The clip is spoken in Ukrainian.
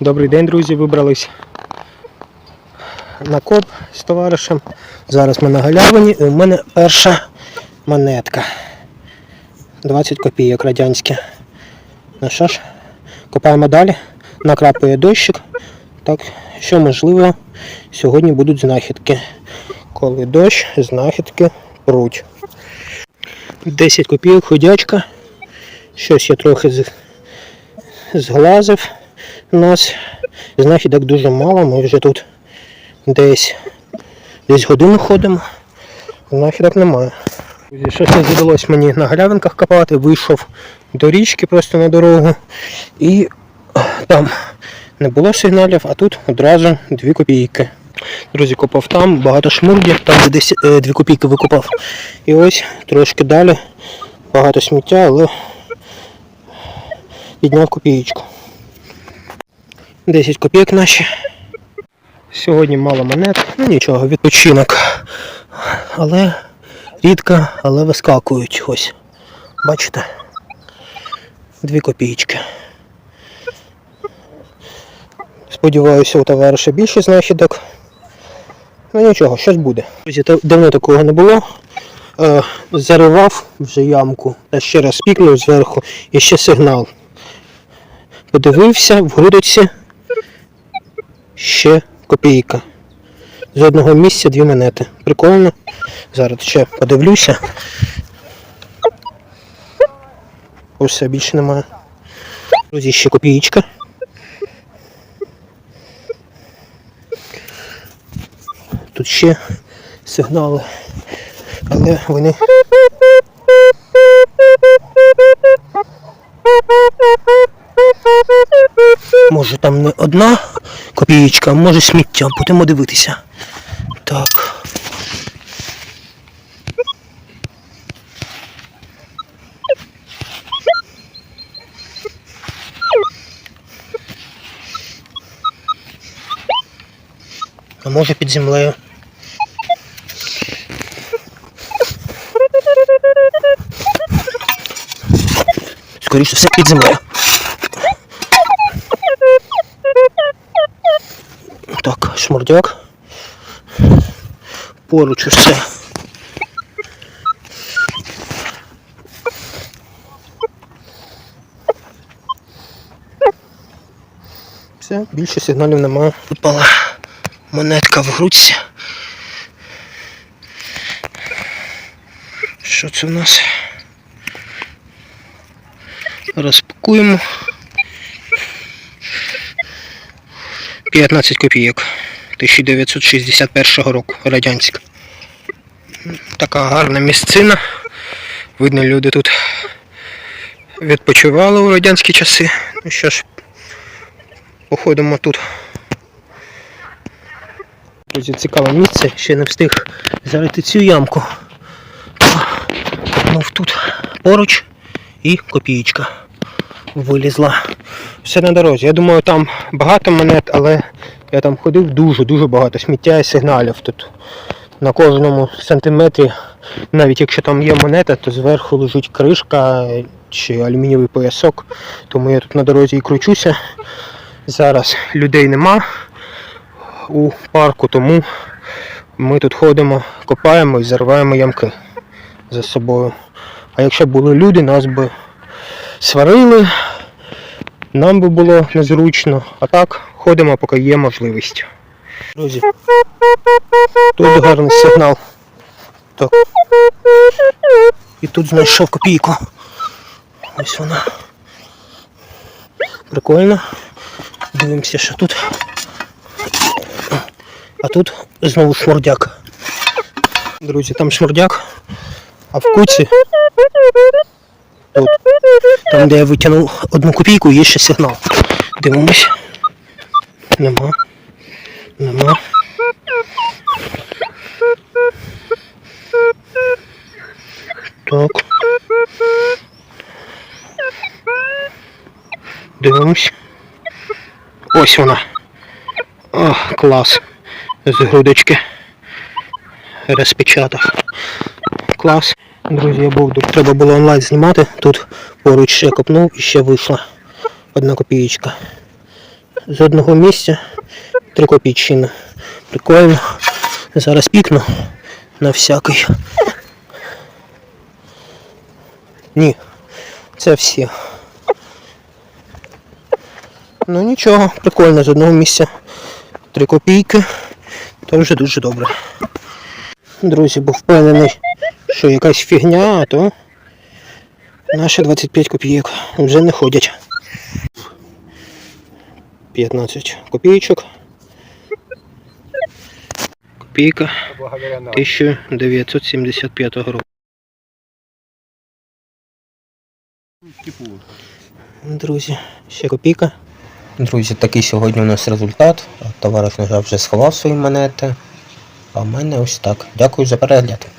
Добрий день, друзі, вибрались на коп з товаришем. Зараз ми на галявині і у мене перша монетка. 20 копійок радянські. Ну що ж, копаємо далі. Накрапує дощик. Так що можливо сьогодні будуть знахідки. Коли дощ, знахідки пруть. 10 копійок ходячка. Щось я трохи зглазив. У нас знахідок дуже мало, ми вже тут десь, десь годину ходимо. Знахідок немає. Щось не задалось мені на галявинках копати, вийшов до річки просто на дорогу. І там не було сигналів, а тут одразу 2 копійки. Друзі, копав там, багато шмурдів, там де десь 2 копійки викопав. І ось трошки далі багато сміття, але підняв копієчку. 10 копійок наші. Сьогодні мало монет, ну нічого, відпочинок. Але рідко, але вискакують ось. Бачите? Дві копійки. Сподіваюся, у товариша більше знахідок. Ну нічого, щось буде. Друзі, давно такого не було. Е, заривав вже ямку та ще раз пікнув зверху і ще сигнал. Подивився в грудиці ще копійка. З одного місця дві монети. Прикольно. Зараз ще подивлюся. Усе більше немає. Друзі, ще копієчка. Тут ще сигнали. Але вони. Може там не одна копієчка, може сміття. Будемо дивитися. Так. А може під землею. Скоріше все під землею. Так. Поруч усе. Все, більше сигналів немає. Випала монетка в грудці. Що це в нас? Розпакуємо. 15 копійок 1961 року, радянська. Така гарна місцина. Видно, люди тут відпочивали у радянські часи. Ну що ж, походимо тут. Друзі, цікаве місце, ще не встиг зарити цю ямку. Ну тут поруч і копієчка вилізла. Все на дорозі. Я думаю, там багато монет, але я там ходив дуже-дуже багато сміття і сигналів. Тут на кожному сантиметрі, навіть якщо там є монета, то зверху лежить кришка чи алюмінієвий поясок. Тому я тут на дорозі і кручуся. Зараз людей нема у парку, тому ми тут ходимо, копаємо і зариваємо ямки за собою. А якщо були люди, нас би сварили, нам би було незручно, а так ходимо, поки є можливість. Друзі, тут гарний сигнал. Так. І тут знайшов копійку. Ось вона. Прикольно. Дивимося, що тут. А тут знову шмурдяк. Друзі, там шмурдяк, а в куці тут, там де я витягнув одну копійку, є ще сигнал. Дивимось. Нема. Нема. Так. Дивимось. Ось вона. О, клас. З грудочки. Розпечатав. Клас. Друзі, я був, треба було онлайн знімати. Тут поруч ще копнув і ще вийшла одна копієчка. з одного місця. Три копійчини. Прикольно. Зараз пікну на всякий. Ні, це всі. Ну нічого, прикольно, з одного місця. Три копійки. То вже дуже добре. Друзі, був впевнений, що якась фігня, а то наші 25 копійок вже не ходять. 15 копійочок. Копійка 1975 року. Друзі, ще копійка. Друзі, такий сьогодні у нас результат. Товариш, на жаль, вже сховав свої монети. А в мене ось так. Дякую за перегляд.